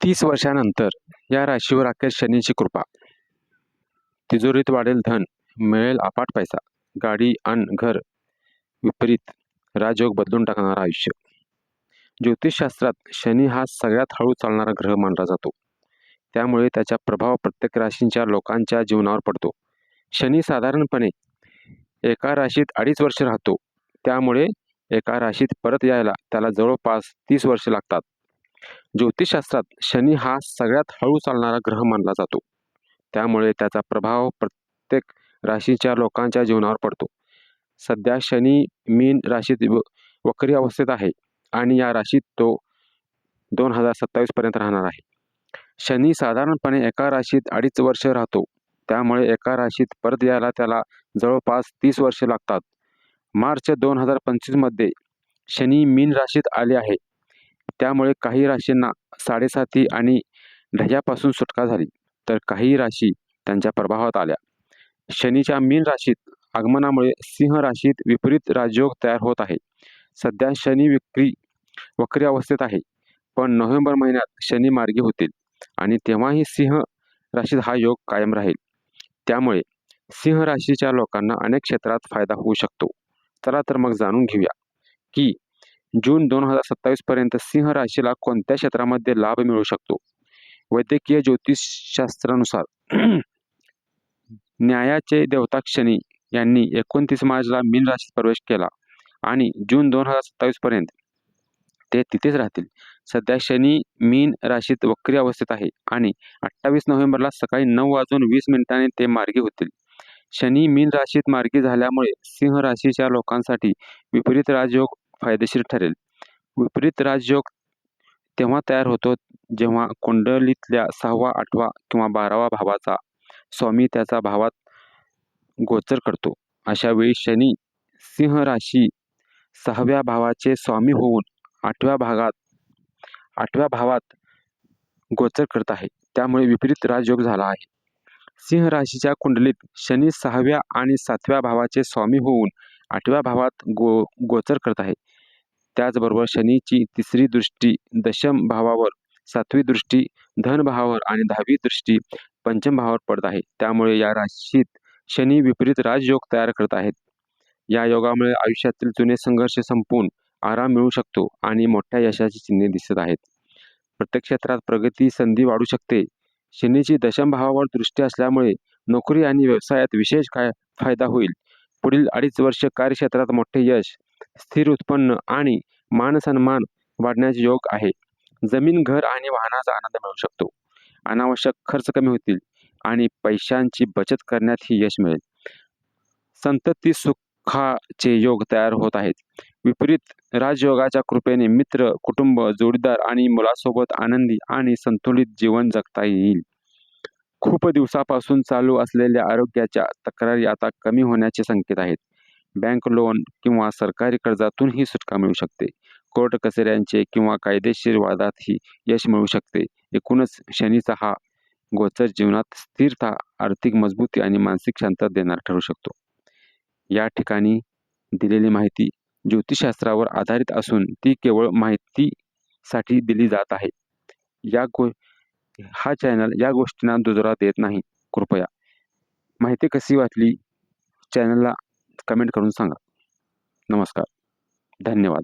तीस वर्षानंतर या राशीवर अखेर शनीची कृपा. तिजोरीत वाढेल धन मिळेल अपाट पैसा गाडी अन घर विपरीत राजयोग बदलून टाकणारं आयुष्य. ज्योतिषशास्त्रात शनी हा सगळ्यात हळू चालणारा ग्रह मानला जातो. त्यामुळे त्याचा प्रभाव प्रत्येक राशींच्या लोकांच्या जीवनावर पडतो. शनी साधारणपणे एका राशीत अडीच वर्ष राहतो. त्यामुळे एका राशीत परत यायला त्याला जवळपास तीस वर्ष लागतात. ज्योतिषशास्त्रात शनी हा सगळ्यात हळू चालणारा ग्रह मानला जातो. त्यामुळे त्याचा प्रभाव प्रत्येक राशीच्या लोकांच्या जीवनावर पडतो. सध्या शनी मीन राशीत व- वक्री अवस्थेत आहे आणि या राशीत तो दोन हजार सत्तावीसपर्यंत राहणार आहे. शनी साधारणपणे एका राशीत अडीच वर्ष राहतो. त्यामुळे एका राशीत परत यायला त्याला जवळपास तीस वर्षे लागतात. मार्च दोन हजार पंचवीसमध्ये शनी मीन राशीत आले आहे. त्यामुळे काही राशींना साडेसाती आणि ढग्यापासून सुटका झाली तर काही राशी त्यांच्या प्रभावात आल्या. शनीच्या मीन राशीत आगमनामुळे सिंह राशीत विपरीत राजयोग तयार होत आहे. सध्या शनी विक्री वक्री अवस्थेत आहे पण नोव्हेंबर महिन्यात शनी मार्गी होतील आणि तेव्हाही सिंह राशीत हा योग कायम राहील. त्यामुळे सिंह राशीच्या लोकांना अनेक क्षेत्रात फायदा होऊ शकतो. चला तर मग जाणून घेऊया की जून दोन हजार सत्तावीस पर्यंत सिंह राशीला कोणत्या क्षेत्रामध्ये लाभ मिळू शकतो? वैद्यकीय ज्योतिषशास्त्रानुसार न्यायाचे देवता शनी यांनी एकोणतीस मार्चला मीन राशीत प्रवेश केला आणि जून दोन हजार सत्तावीस पर्यंत ते तिथेच राहतील. सध्या शनी मीन राशीत वक्री अवस्थेत आहे आणि अठ्ठावीस नोव्हेंबरला सकाळी नऊ वाजून वीस मिनिटांनी ते मार्गी होतील. शनी मीन राशीत मार्गी झाल्यामुळे सिंह राशीच्या लोकांसाठी विपरीत राजयोग फायदेशीर ठरेल. विपरीत राजयोग तेव्हा तयार होतो जेव्हा कुंडलीतल्या सहावा आठवा किंवा बारावा भावाचा स्वामी त्याचा भावात गोचर करतो. अशा वेळी शनी सिंह राशी सहाव्या भावाचे स्वामी होऊन आठव्या भागात आठव्या भावात गोचर करत आहे. त्यामुळे विपरीत राजयोग झाला आहे. सिंह राशीच्या कुंडलीत शनी सहाव्या आणि सातव्या भावाचे स्वामी होऊन आठव्या भावात गो गोचर करत आहे. त्याचबरोबर शनीची तिसरी दृष्टी दशम भावावर सातवी दृष्टी धन भावावर आणि दहावी दृष्टी पंचम भावावर पडत आहे. त्यामुळे या राशीत शनी विपरीत राजयोग तयार करत आहेत. या योगामुळे आयुष्यातील जुने संघर्ष संपून आराम मिळू शकतो आणि मोठ्या यशाची चिन्हे दिसत आहेत. प्रत्येक क्षेत्रात प्रगती संधी वाढू शकते. शनीची दशम भावावर दृष्टी असल्यामुळे नोकरी आणि व्यवसायात विशेष काय फायदा होईल? पुढील अडीच वर्ष कार्यक्षेत्रात मोठे यश स्थिर उत्पन्न आणि मानसन्मान वाढण्याचे योग आहे. जमीन घर आणि वाहनाचा आनंद मिळू शकतो. अनावश्यक खर्च कमी होतील आणि पैशांची बचत करण्यातही यश मिळेल. संतती सुखाचे योग तयार होत आहेत. विपरीत राजयोगाच्या कृपेने मित्र कुटुंब जोडीदार आणि मुलासोबत आनंदी आणि संतुलित जीवन जगता येईल. खूप दिवसापासून चालू असलेल्या आरोग्याच्या तक्रारी आता कमी होण्याचे संकेत आहेत. बँक लोन किंवा सरकारी कर्जातूनही सुटका मिळू शकते. कोर्ट कचेऱ्यांचे किंवा कायदेशीर वादातही यश मिळू शकते. एकूणच शनीचा हा गोचर जीवनात स्थिरता आर्थिक मजबूती आणि मानसिक शांतता देणार ठरू शकतो. या ठिकाणी दिलेली माहिती ज्योतिषशास्त्रावर आधारित असून ती केवळ माहितीसाठी दिली जात आहे. या गो हा चॅनल या गोष्टींना दुजोरा देत नाही. कृपया. माहिती कशी वाटली? चॅनलला कमेंट करून सांगा. नमस्कार. धन्यवाद.